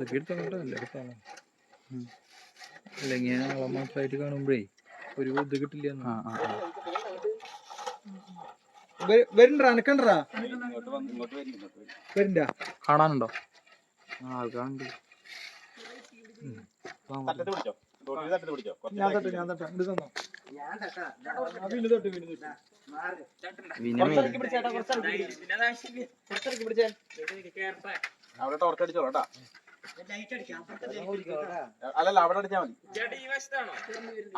ഇതൊക്കെ എടുത്തോട്ടെ അല്ലേ എടുത്തോളാം അല്ലെങ്കിൽ ഞാൻ ആളെ മാത്രമായിട്ട് കാണുമ്പോഴേ ഒരു ഇത് കിട്ടില്ല. വരുണ്ടാ അനക്കണ്ടാ? വരണ്ട? കാണാനുണ്ടോ? ആ അത് കാണണ്ട്. ഞാൻ തൊട്ട് ഞാൻ തൊട്ട്. ഇത് തന്നോ? അവിടെ ടോർച്ച് അടിച്ചോളാം അല്ലല്ല അവിടെ അടിച്ചാ മതി.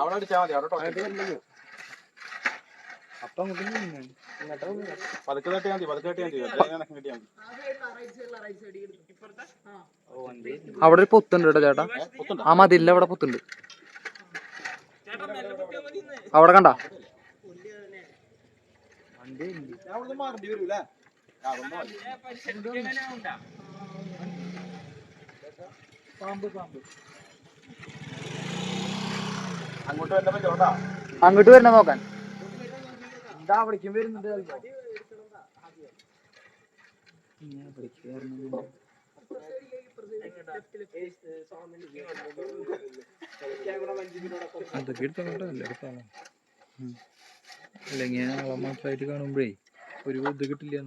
അവിടെ അടിച്ചാ മതി അവിടെ അപ്പം അങ്ങോട്ട് നിന്ന്. പതുക്കെ തട്ടിയാ മതി പതുക്കെ തട്ടിയാ മതി. വെറുതെ കണക്ഷൻ കിട്ടിയാ മതി. അവിടെ ഒരു പൊത്തുണ്ട് കേട്ടോ ചേട്ടാ. പൊത്തുണ്ടോ? ആ മതില്ല അവിടെ പൊത്തുണ്ട്. അവിടെ കണ്ട? വണ്ടി അവിടുന്ന് മാറേണ്ടി. പാമ്പ് പാമ്പ്. അങ്ങോട്ട് വരണ നോക്കാൻ. എന്താ അവിടേക്കും വരുന്നുണ്ട്. അതൊക്കെ എടുത്തോട്ടെ അല്ലേ എടുത്തോളാം അല്ലെങ്കിൽ മാത്രമായിട്ട് കാണുമ്പോഴേ ഒരു ഇത് കിട്ടില്ല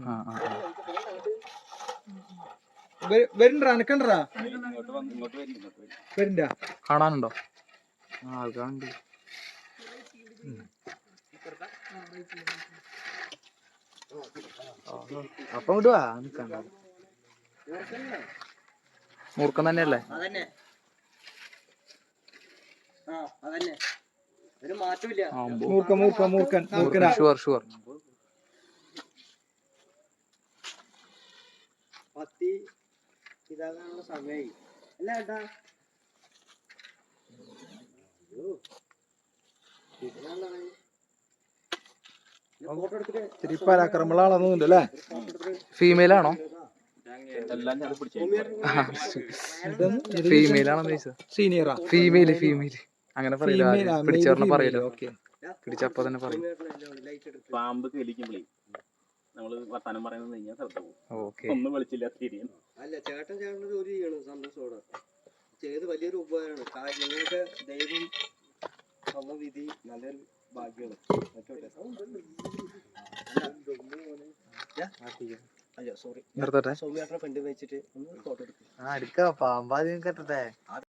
ആ. അനക്കണ്ടാ ഇങ്ങോട്ട് വന്ന് ഇങ്ങോട്ട് വരും ഇങ്ങോട്ട് വരും വരണ്ട കാണാനുണ്ടോ ആ അപ്പൊ വിടുവാ നിക്കണ്ട മൂർക്കം തന്നെയല്ലേ ഒരു മാറ്റമില്ല മൂർക്കൻ മൂർക്കൻ ഷുവർ ഷുവർ. ഇതാകാനുള്ള സമയമായി അല്ല ഏട്ടാ. ഫീമെയിൽ ആണോ? ഫീമെയിൽ ആണോ? സീനിയറാ ഫീമെയിൽ ഫീമെയിൽ അങ്ങനെ പറയില്ല പിടിച്ചറിഞ്ഞ പറയില്ല ഓക്കെ പിടിച്ചപ്പോ തന്നെ പറയും. പാമ്പ് കലിക്കുമ്പോഴേ നമ്മൾ വർത്താനം പറയുന്നത് കഴിഞ്ഞാൽ ശ്രദ്ധ പോകും. ഓക്കെ ഒന്നും വിളിച്ചില്ല തിരിയും. അല്ല ചേട്ടൻ ചേട്ടൻ ജോലി ചെയ്യണം? സന്തോഷത്തോടെ ചെയ്ത് വലിയൊരു ഉപകാരമാണ് കാര്യം നിങ്ങൾക്ക് ദൈവം തന്ന വിധി നല്ലൊരു ഭാഗ്യമാണ്. അയ്യോ സോറി നിർത്തട്ടെ? സൗമ്യേട്ടനെ വെച്ചിട്ട് ഒന്ന് ഫോട്ടോ എടുക്കും. ആ എടുക്ക പാമ്പാദ്യം കെട്ടട്ടെ